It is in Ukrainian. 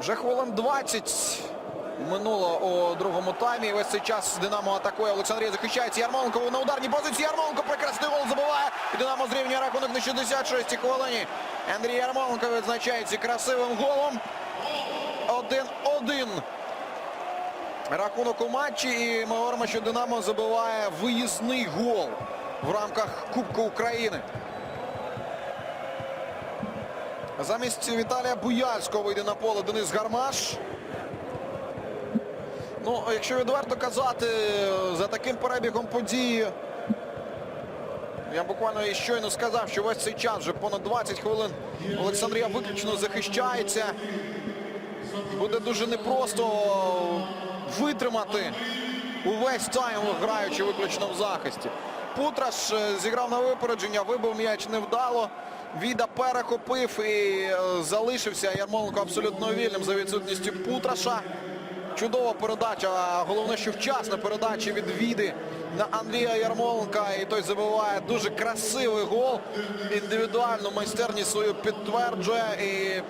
Вже хвилин 20 минуло у другому таймі. Весь цей час Динамо атакує. Олександрія захищається. Ярмоленко на ударній позиції. Ярмоленко прекрасний гол забиває. І Динамо зрівнює рахунок на 66-й хвилині. Андрій Ярмоленко відзначається красивим голом. 1-1. Рахунок у матчі. І ми говоримо, що Динамо забиває виїзний гол в рамках Кубку України. Замість Віталія Буяльського вийде на поле Денис Гармаш. Ну, якщо відверто казати, за таким перебігом події, я буквально і щойно сказав, що весь цей час, вже понад 20 хвилин, Олександрія виключно захищається. Буде дуже непросто витримати увесь тайм, граючи виключно в захисті. Путраш е, зіграв на випередження, вибив м'яч невдало. Віда перехопив і е, залишився Ярмоленко абсолютно вільним за відсутністю Путраша. Чудова передача, головне, що вчасна передача від Віди на Андрія Ярмоленка. І той забиває дуже красивий гол. Індивідуальну майстерність свою підтверджує. І